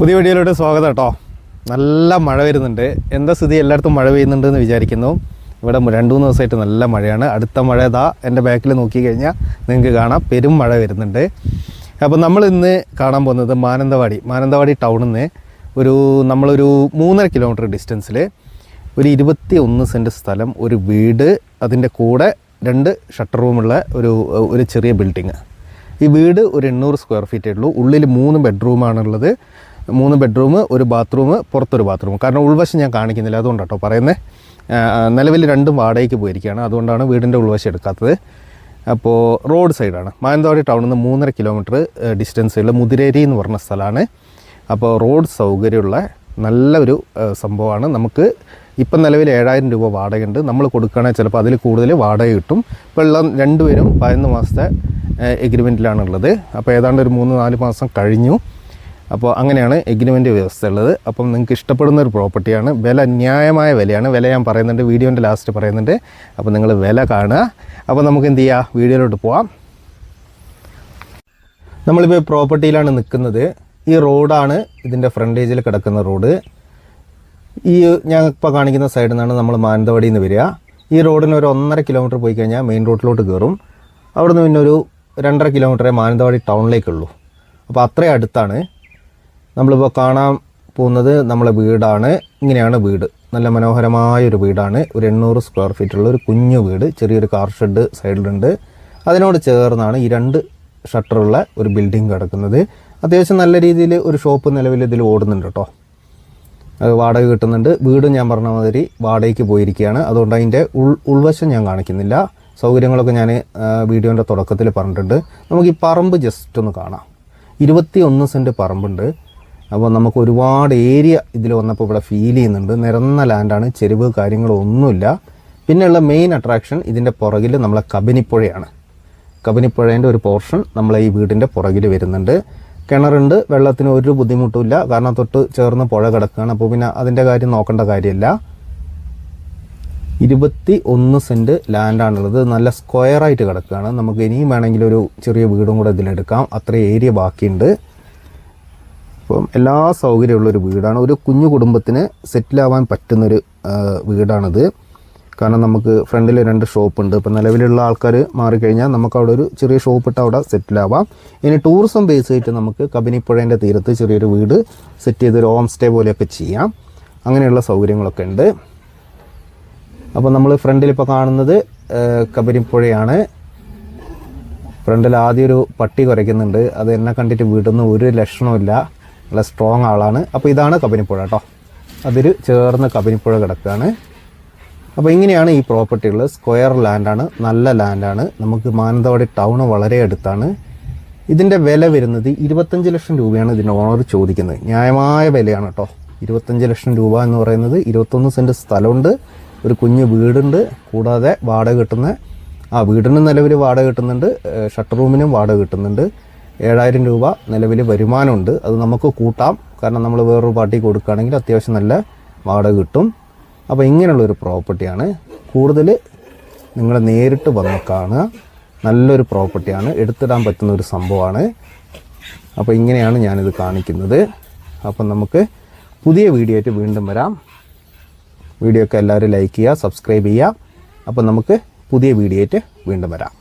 പുതിയ വീഡിയോയിലോട്ട് സ്വാഗതം കേട്ടോ. നല്ല മഴ വരുന്നുണ്ട്. എന്താ സ്ഥിതി? എല്ലായിടത്തും മഴ പെയ്യുന്നുണ്ട് എന്ന് വിചാരിക്കുന്നു. ഇവിടെ രണ്ട് മൂന്ന് ദിവസമായിട്ട് നല്ല മഴയാണ്. അടുത്ത മഴ ഇതാ എന്റെ ബാക്കിൽ നോക്കിക്കഴിഞ്ഞാൽ നിങ്ങൾക്ക് കാണാം. പെരും മഴ വരുന്നുണ്ട്. അപ്പോൾ നമ്മൾ ഇന്ന് കാണാൻ പോകുന്നത് മാനന്തവാടി മാനന്തവാടി ടൗണിൽ നിന്ന് ഒരു നമ്മളൊരു മൂന്നര കിലോമീറ്റർ ഡിസ്റ്റൻസിൽ ഒരു ഇരുപത്തി ഒന്ന് സെന്റ് സ്ഥലം ഒരു വീട് അതിന്റെ കൂടെ രണ്ട് ഷട്ടർ റൂമുള്ള ഒരു ഒരു ചെറിയ ബിൽഡിങ് ഈ വീട് ഒരു എണ്ണൂറ് സ്ക്വയർ ഫീറ്റേ ഉള്ളൂ. ഉള്ളിൽ മൂന്ന് ബെഡ്റൂമാണുള്ളത് മൂന്ന് ബെഡ്റൂം ഒരു ബാത്റൂം പുറത്തൊരു ബാത്റൂം. കാരണം ഉൾവശം ഞാൻ കാണിക്കുന്നില്ല അതുകൊണ്ട് കേട്ടോ പറയുന്നത് നിലവിൽ രണ്ടും വാടകയ്ക്ക് പോയിരിക്കുകയാണ്. അതുകൊണ്ടാണ് വീടിന്റെ ഉൾവശം എടുക്കാത്തത്. അപ്പോൾ റോഡ് സൈഡാണ്. മാനന്തവാടി ടൗണിൽ നിന്ന് മൂന്നര കിലോമീറ്റർ ഡിസ്റ്റൻസിലുള്ള മുതിരേരി എന്ന് പറഞ്ഞ സ്ഥലമാണ്. അപ്പോൾ റോഡ് സൗകര്യമുള്ള നല്ലൊരു സംഭവമാണ്. നമുക്ക് ഇപ്പം നിലവിൽ ഏഴായിരം രൂപ വാടകയുണ്ട്. നമ്മൾ കൊടുക്കുകയാണെങ്കിൽ ചിലപ്പോൾ അതിൽ കൂടുതൽ വാടക കിട്ടും. ഇപ്പോൾ ഉള്ള രണ്ടുപേരും പതിനൊന്ന് മാസത്തെ എഗ്രിമെന്റിലാണുള്ളത് അപ്പോൾ ഏതാണ്ട് ഒരു മൂന്ന് നാല് മാസം കഴിഞ്ഞു. അപ്പോൾ അങ്ങനെയാണ് എഗ്രിമെന്റ് വ്യവസ്ഥ ഉള്ളത് അപ്പം നിങ്ങൾക്ക് ഇഷ്ടപ്പെടുന്ന ഒരു പ്രോപ്പർട്ടിയാണ്. വില ന്യായമായ വിലയാണ്. വില ഞാൻ പറയുന്നുണ്ട്. വീഡിയോന്റെ ലാസ്റ്റ് പറയുന്നുണ്ട്. അപ്പോൾ നിങ്ങൾ വില കാണുക. അപ്പോൾ നമുക്ക് എന്ത് ചെയ്യാം? വീഡിയോയിലോട്ട് പോവാം. നമ്മളിപ്പോൾ പ്രോപ്പർട്ടിയിലാണ് നിൽക്കുന്നത്. ഈ റോഡാണ് ഇതിന്റെ ഫ്രണ്ടേജിൽ കിടക്കുന്ന റോഡ്. ഈ ഞാൻ ഇപ്പോൾ കാണിക്കുന്ന സൈഡിൽ നിന്നാണ് നമ്മൾ മാനന്തവാടിയിൽ നിന്ന് വരിക. ഈ റോഡിന് ഒരു ഒന്നര കിലോമീറ്റർ പോയി കഴിഞ്ഞാൽ മെയിൻ റോഡിലോട്ട് കയറും. അവിടെ നിന്ന് പിന്നെ ഒരു രണ്ടര കിലോമീറ്ററേ മാനന്തവാടി ടൗണിലേക്കുള്ളൂ അപ്പോൾ അത്രയും അടുത്താണ്. നമ്മളിപ്പോൾ കാണാൻ പോകുന്നത് നമ്മളെ വീടാണ്. ഇങ്ങനെയാണ് വീട്. നല്ല മനോഹരമായ ഒരു വീടാണ്. ഒരു എണ്ണൂറ് സ്ക്വയർ ഫീറ്റുള്ള ഒരു കുഞ്ഞു വീട്. ചെറിയൊരു കാർ ഷെഡ് സൈഡിലുണ്ട്. അതിനോട് ചേർന്നാണ് ഈ രണ്ട് ഷട്ടറുള്ള ഒരു ബിൽഡിംഗ് കിടക്കുന്നത്. അത്യാവശ്യം നല്ല രീതിയിൽ ഒരു ഷോപ്പ് നിലവിൽ ഇതിൽ ഓടുന്നുണ്ട് കേട്ടോ. വാടക കിട്ടുന്നുണ്ട്. വീടും ഞാൻ പറഞ്ഞ മാതിരി വാടകയ്ക്ക് പോയിരിക്കുകയാണ്. അതുകൊണ്ട് അതിന്റെ ഉൾ ഉൾവശം ഞാൻ കാണിക്കുന്നില്ല. സൗകര്യങ്ങളൊക്കെ ഞാൻ വീഡിയോന്റെ തുടക്കത്തിൽ പറഞ്ഞിട്ടുണ്ട്. നമുക്ക് ഈ പറമ്പ് ജസ്റ്റ് ഒന്ന് കാണാം. ഇരുപത്തി ഒന്ന് സെന്റ് പറമ്പുണ്ട്. അപ്പോൾ നമുക്ക് ഒരുപാട് ഏരിയ ഇതിൽ വന്നപ്പോൾ ഇവിടെ ഫീൽ ചെയ്യുന്നുണ്ട്. നിരന്ന ലാൻഡാണ് ചെരുവ് കാര്യങ്ങളൊന്നുമില്ല പിന്നെയുള്ള മെയിൻ അട്രാക്ഷൻ ഇതിന്റെ പുറകിൽ നമ്മളെ കബനിപ്പുഴയാണ്. കബനിപ്പുഴേന്റെ ഒരു പോർഷൻ നമ്മളെ ഈ വീടിന്റെ പുറകിൽ വരുന്നുണ്ട്. കിണറുണ്ട് വെള്ളത്തിന് ഒരു ബുദ്ധിമുട്ടുമില്ല കാരണം തൊട്ട് ചേർന്ന് പുഴ കിടക്കുകയാണ്. അപ്പോൾ പിന്നെ അതിന്റെ കാര്യം നോക്കേണ്ട കാര്യമില്ല. ഇരുപത്തി ഒന്ന് സെന്റ് ലാൻഡാണുള്ളത് നല്ല സ്ക്വയറായിട്ട് കിടക്കുകയാണ്. നമുക്ക് ഇനിയും വേണമെങ്കിൽ ഒരു ചെറിയ വീടും കൂടെ ഇതിലെടുക്കാം. അത്ര ഏരിയ ബാക്കിയുണ്ട്. അപ്പം എല്ലാ സൗകര്യമുള്ളൊരു വീടാണ്. ഒരു കുഞ്ഞു കുടുംബത്തിന് സെറ്റിലാവാൻ പറ്റുന്നൊരു വീടാണിത്. കാരണം നമുക്ക് ഫ്രണ്ടിൽ രണ്ട് ഷോപ്പ് ഉണ്ട് ഇപ്പം നിലവിലുള്ള ആൾക്കാർ മാറിക്കഴിഞ്ഞാൽ നമുക്ക് അവിടെ ഒരു ചെറിയ ഷോപ്പ് ഇട്ട് അവിടെ സെറ്റിലാവാം. ഇനി ടൂറിസം ബേസ് ചെയ്തിട്ട് നമുക്ക് കബനിപ്പുഴേന്റെ തീരത്ത് ചെറിയൊരു വീട് സെറ്റ് ചെയ്ത് ഒരു ഹോം സ്റ്റേ പോലെയൊക്കെ ചെയ്യാം. അങ്ങനെയുള്ള സൗകര്യങ്ങളൊക്കെ ഉണ്ട്. അപ്പോൾ നമ്മൾ ഫ്രണ്ടിൽ ഇപ്പോൾ കാണുന്നത് കബനിപ്പുഴയാണ്. ഫ്രണ്ടിൽ ആദ്യം ഒരു പട്ടി കുറയ്ക്കുന്നുണ്ട്. അത് എന്നെ കണ്ടിട്ട് വീടുന്ന ഒരു ലക്ഷണമില്ല നല്ല സ്ട്രോങ് ആളാണ്. അപ്പോൾ ഇതാണ് കബനിപ്പുഴ കേട്ടോ. അതിൽ ചേർന്ന് കബനിപ്പുഴ കിടക്കുകയാണ്. അപ്പോൾ ഇങ്ങനെയാണ് ഈ പ്രോപ്പർട്ടികൾ സ്ക്വയർ ലാൻഡാണ് നല്ല ലാൻഡാണ് നമുക്ക് മാനന്തവാടി ടൗൺ വളരെ അടുത്താണ്. ഇതിന്റെ വില വരുന്നത് ഇരുപത്തഞ്ച് ലക്ഷം രൂപയാണ് ഇതിന്റെ ഓണർ ചോദിക്കുന്നത്. ന്യായമായ വിലയാണ് കേട്ടോ. ഇരുപത്തഞ്ച് ലക്ഷം രൂപ എന്ന് പറയുന്നത് ഇരുപത്തൊന്ന് സെന്റ് സ്ഥലമുണ്ട്. ഒരു കുഞ്ഞ് വീടുണ്ട്. കൂടാതെ വാടക കിട്ടുന്ന ആ വീടിനും നിലവിൽ വാടക കിട്ടുന്നുണ്ട്. ഷട്ടർ റൂമിനും വാടക കിട്ടുന്നുണ്ട്. ഏഴായിരം രൂപ നിലവിൽ വരുമാനമുണ്ട്. അത് നമുക്ക് കൂട്ടാം. കാരണം നമ്മൾ വേറൊരു പാർട്ടി കൊടുക്കുകയാണെങ്കിൽ അത്യാവശ്യം നല്ല വാടക കിട്ടും. അപ്പോൾ ഇങ്ങനെയുള്ളൊരു പ്രോപ്പർട്ടിയാണ്. കൂടുതൽ നിങ്ങൾ നേരിട്ട് വന്ന് കാണുക. നല്ലൊരു പ്രോപ്പർട്ടിയാണ്. എടുത്തിടാൻ പറ്റുന്ന ഒരു സംഭവമാണ്. അപ്പോൾ ഇങ്ങനെയാണ് ഞാനിത് കാണിക്കുന്നത്. അപ്പം നമുക്ക് പുതിയ വീഡിയോ ആയിട്ട് വീണ്ടും വരാം. വീഡിയോ ഒക്കെ എല്ലാവരും ലൈക്ക് ചെയ്യുക സബ്സ്ക്രൈബ് ചെയ്യുക. അപ്പം നമുക്ക് പുതിയ വീഡിയോ ആയിട്ട് വീണ്ടും വരാം.